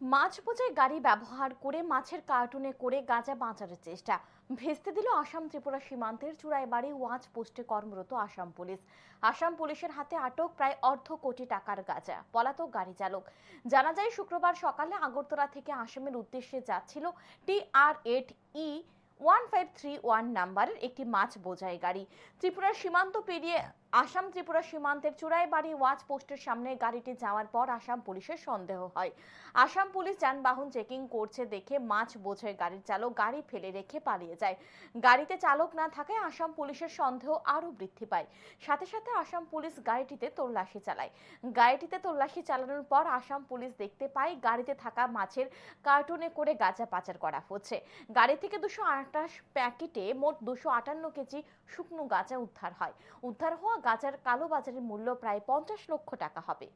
মাছ বোঝাই গাড়ি ব্যবহার করে মাছের কার্টুনে করে গাঁজা বাঁচানোর চেষ্টা। ভেস্তে দিল আসাম ত্রিপুরা সীমান্তের চূড়ায় বাড়ি ওয়াচ পোস্টে কর্মরত আসাম পুলিশ। আসাম পুলিশের হাতে আটক প্রায় অর্ধ কোটি টাকার গাঁজা, পলাতক গাড়ি চালক। জানা যায়, শুক্রবার সকালে আগরতলা থেকে আসামের উদ্দেশ্যে যাচ্ছিল T R eight E one five three one নাম্বারের একটি মাছ বোঝাই গাড়ি। ত্রিপুরার সীমান্ত পেরিয়ে আসাম ত্রিপুরা সীমান্তের চূড়াইবাড়ি ওয়াচ পোস্টের সামনে গাড়িটি যাওয়ার পর আসাম পুলিশের সন্দেহ হয়। আসাম পুলিশ যানবাহন চেকিং করছে দেখে মাছ বোঝাই গাড়ির চালক গাড়ি ফেলে রেখে পালিয়ে যায়। গাড়িতে চালক না থাকায় আসাম পুলিশের সন্দেহ আরও বৃদ্ধি পায়। সাথে সাথে আসাম পুলিশ গাড়িটিতে তল্লাশি চালায়। গাড়িটিতে তল্লাশি চালানোর পর আসাম পুলিশ দেখতে পায় গাড়িতে থাকা মাছের কার্টুনে করে গাঁজা পাচার করা হচ্ছে। গাড়ি থেকে দুশো আটাশ প্যাকেটে মোট দুশো আটান্ন কেজি শুকনো গাঁজা উদ্ধার হয়। উদ্ধার হওয়া গাঁজার কালোবাজারের মূল্য প্রায় পঞ্চাশ লক্ষ টাকা হবে।